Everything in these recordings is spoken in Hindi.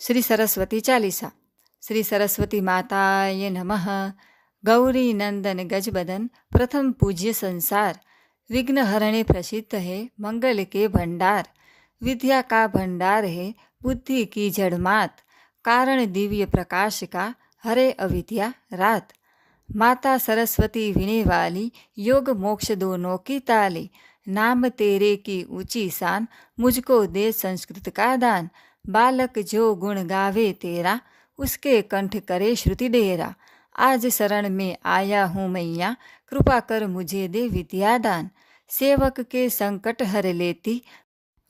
શ્રી સરસ્વતી ચાલીસા શ્રી સરસ્વતી માતાય નમઃ ગૌરી નંદન ગજબદન પ્રથમ પૂજ્ય संसार विघ्न हरणे प्रसिद्ध है मंगल के भंडार विद्या का भंडार है बुद्धि की जड़मात कारण दिव्य प्रकाश का हरे अविद्या रात माता सरस्वती विने वाली योग मोक्ष दोनों की ताली नाम तेरे की ऊंची शान मुझको दे संस्कृत का दान बालक जो गुण गावे तेरा, उसके कंठ करे श्रुति डेरा। आज शरण में आया हूँ मैया, कृपा कर मुझे दे विद्यादान। सेवक के संकट हर लेती,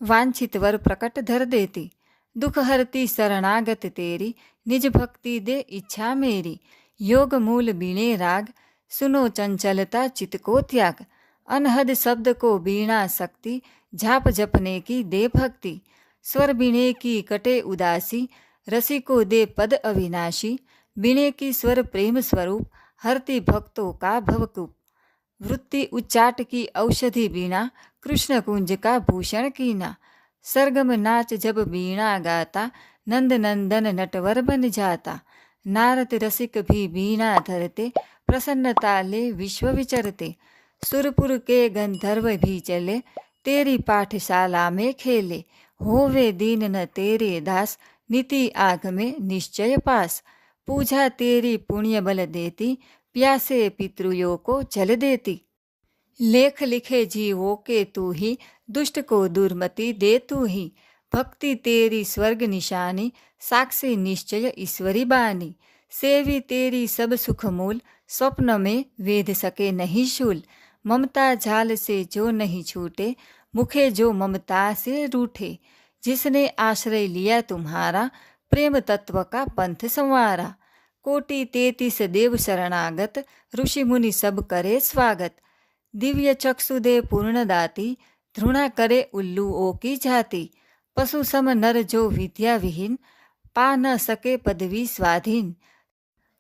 वांछित वर प्रकट धर देती। दुख हरती शरणागत तेरी, निज भक्ति दे इच्छा मेरी। योग मूल बीणे राग, सुनो चंचलता चित को त्याग। अनहद शब्द को बीणा शक्ति, झाप जपने की दे भक्ति। स्वर बीणे की कटे उदासी, रसी को दे पद अविनाशी बीणे की स्वर प्रेम स्वरूप, हरती भक्तों का भवकूप। वृत्ति उच्चाट की औषधि बीणा, कृष्ण कुंज का भूषण कीना। सरगम नाच जब बीणा गाता, नंद नंदन नटवर बन जाता। नारद रसिक भी बीणा धरते, प्रसन्नता ले विश्व विचरते। सुरपुर के गंधर्व भी चले तेरी पाठशाला में खेले, होवे दीन न तेरे दास, नीति आग में निश्चय पास। पूजा तेरी पुण्य बल देती, प्यासे पितृयों को जल देती। लेख लिखे जीवों के तू ही, दुष्ट को दुर्मति दे तू ही। भक्ति तेरी स्वर्ग निशानी, साक्षी निश्चय ईश्वरी बानी। सेवी तेरी सब सुख मूल स्वप्न में वेद सके नहीं शूल। ममता झाल से जो नहीं छूटे, मुखे जो ममता से रूठे। जिसने आश्रय लिया तुम्हारा, प्रेम तत्व का पंथ संवारा। कोटि तेतीस देव शरणागत, ऋषि मुनि सब करे स्वागत। दिव्य चक्षुदे पूर्णदाती धृणा करे उल्लुओं की जाति। पशु सम नर जो विद्या विहीन, पा न सके पदवी स्वाधीन।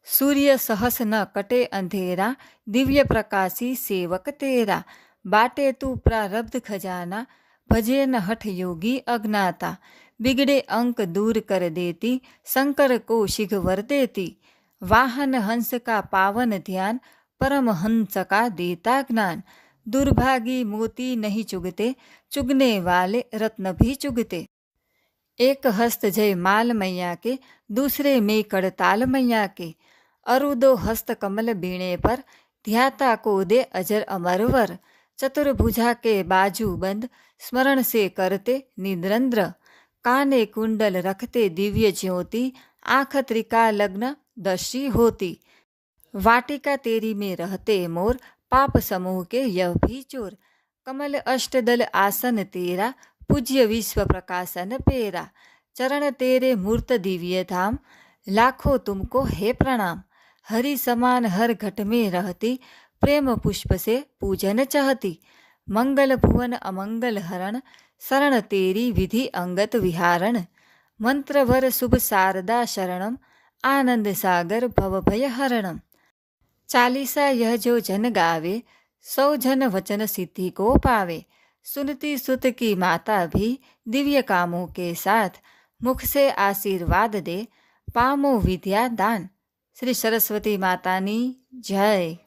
सूर्य सहस न कटे अंधेरा दिव्य प्रकाशी सेवक तेरा बाटे तू प्रारब्ध खजाना भजे न हठ योगी अज्ञाता बिगड़े अंक दूर कर देती शंकर को शिघ वर देती वाहन हंस का पावन ध्यान परम हंस का देता ज्ञान दुर्भागी मोती नहीं चुगते चुगने वाले रत्न भी चुगते एक हस्त जय माल मैया के, दूसरे में कड़ताल मैया के। अरुदो हस्त कमल बीणे पर, ध्याता को दे अजर अमरवर चतुर्भुजा के बाजू बंद, स्मरण से करते निद्रंद्र। काने कुंडल रखते दिव्य ज्योति आँख त्रिका लग्न दशी होती। वाटिका तेरी में रहते मोर, पाप समूह के यह भी चोर। कमल अष्टदल आसन तेरा પૂજ્ય વિશ્વ પ્રકાશન પેરા. ચરણ તેરે મૂર્ત દિવ્ય ધામ. લાખો તુમકો હે પ્રણામ. હરિ સમાન હર ઘટ મેં રહતી. પ્રેમ પુષ્પ સે પૂજન ચહતી. મંગલ ભુવન અમંગલ હરણ. શરણ તેરી વિધિ અંગત વિહારણ. મંત્રવર શુભ શારદા શરણમ. આનંદ સાગર ભવભય હરણમ. ચાલીસા યહ જો જન ગાવે. સૌ જન વચન સિદ્ધિ કો પાવે. सुनती सुत की माता भी दिव्य कामों के साथ मुख से आशीर्वाद दे, पामो विद्या दान। श्री सरस्वती मातानी जय।